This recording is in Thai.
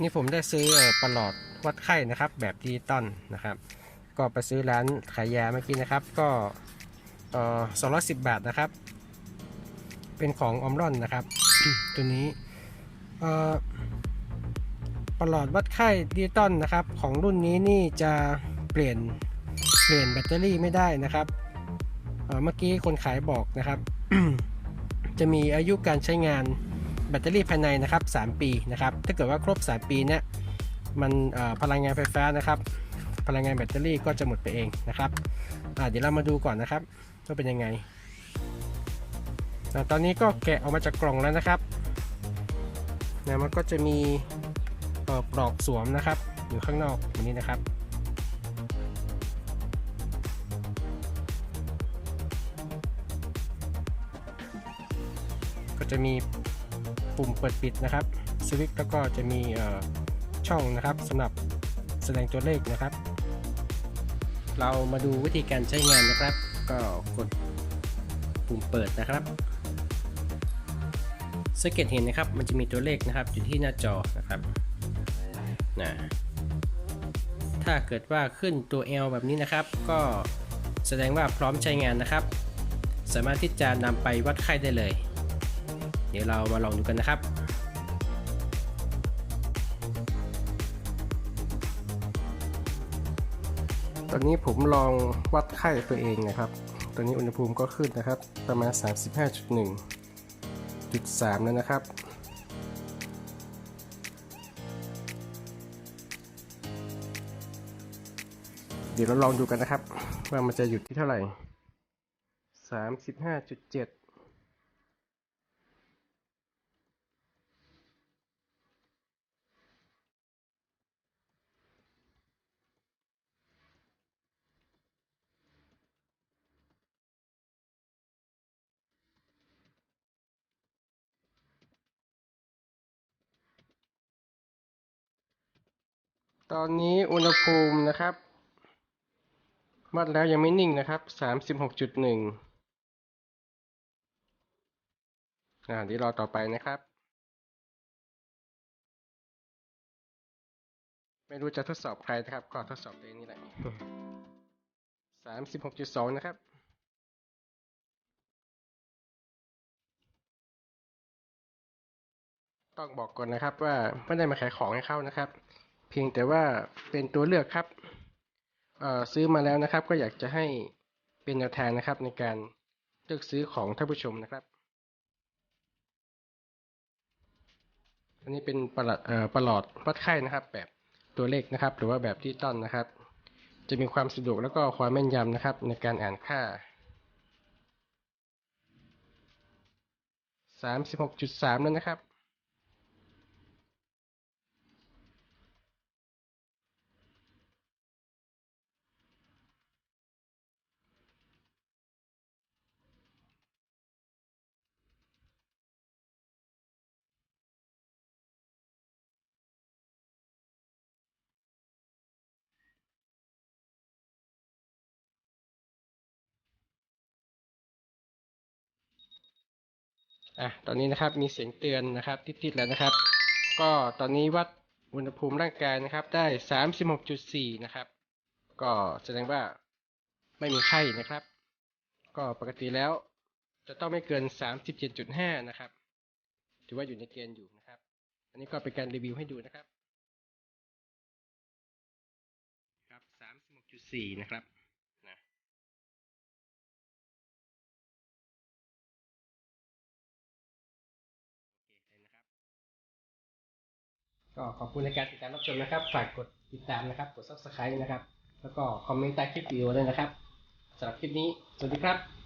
นี่ผมได้ซื้อประหลอดวัดไข้นะครับ แบบดิจิตอลนะครับ ก็ไปซื้อร้านขายยาเมื่อกี้นะครับ ก็เอ่อ210บาทนะครับ เป็นของออมรอนนะครับ ตัวนี้ประหลอดวัดไข้ดิจิตอลนะครับ ของรุ่นนี้นี่จะเปลี่ยนเปลี่ยนแบตเตอรี่ไม่ได้นะครับเเมื่อกี้คนขายบอกนะครับ จะมีอายุการใช้งาน แบตเตอรี่ภายในนะครับ 3 ปีนะครับ ถ้าเกิดว่าครบ 3 ปีเนี่ยมันเอ่อพลังงานไฟฟ้านะครับ พลังงานแบตเตอรี่ก็จะหมดไปเองนะครับอ่าเดี๋ยวเรามาดูก่อนนะครับว่าเป็นยังไง ตอนนี้ก็แกะออกมาจากกล่องแล้วนะครับนะมันก็จะมีเอ่อปลอกสวมนะครับ อยู่ข้างนอกนี้นะครับก็จะมี ปุ่มเปิดปิดนะครับสวิตช์แล้วก็จะมีช่องนะครับสำหรับแสดงตัวเลขนะครับ เรามาดูวิธีการใช้งานนะครับ ก็กดปุ่มเปิดนะครับสังเกตเห็นนะครับ มันจะมีตัวเลขนะครับอยู่ที่หน้าจอนะครับนะถ้าเกิดว่าขึ้นตัว L แบบนี้นะครับ ก็แสดงว่าพร้อมใช้งานนะครับ สามารถที่จะนำไปวัดไข้ได้เลย เดี๋ยวเรามาลองดูกันนะครับตอนนี้ผมลองวัดไข้ตัวเองนะครับ ตอนนี้อุณหภูมิก็ขึ้นนะครับ ประมาณ 35.1จุด3แล้วนะครับ เดี๋ยวเราลองดูกันนะครับ ว่ามันจะหยุดที่เท่าไหร่ 35.7 ตอนนี้อุณหภูมินะครับวัดแล้วยังไม่นิ่งนะครับสามสิบหกจุดหนึ่งอ่าเดี๋ยวรอต่อไปนะครับ ไม่รู้จะทดสอบใครนะครับ ก็ทดสอบตัวเองนี่แหละสามสิบหกจุดสองนะครับต้องบอกก่อนนะครับว่าไม่ได้มาขายของให้เข้านะครับ เพียงแต่ว่าเป็นตัวเลือกครับซื้อมาแล้วนะครับ ก็อยากจะให้เป็นแนวทางนะครับในการเลือกซื้อของท่านผู้ชมนะครับ อันนี้เป็นประหลอดประหลอดวัดไข้นะครับ แบบตัวเลขนะครับ หรือว่าแบบดิจิตอลนะครับ จะมีความสะดวกแล้วก็ความแม่นยำนะครับ ในการอ่านค่า 36.3 แล้วนะครับ อะตอนนี้นะครับมีเสียงเตือนนะครับติดๆแล้วนะครับ ก็ตอนนี้วัดอุณหภูมิร่างกายนะครับ ได้36.4นะครับ ก็แสดงว่าไม่มีไข้นะครับ ก็ปกติแล้วจะต้องไม่เกิน37.5นะครับถือว่าอยู่ในเกณฑ์อยู่นะครับ อันนี้ก็เป็นการรีวิวให้ดูนะครับ ครับ36.4นะครับ ก็ขอบคุณในการติดตามรับชมนะครับ ฝากกดติดตามนะครับ กด subscribe นะครับ แล้วก็คอมเมนต์ใต้คลิปวิดีโอด้วยนะครับสำหรับคลิปนี้ สวัสดีครับ